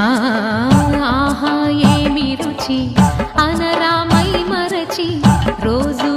ఆహా ఏమి రుచి? అనరామై మరచి రోజు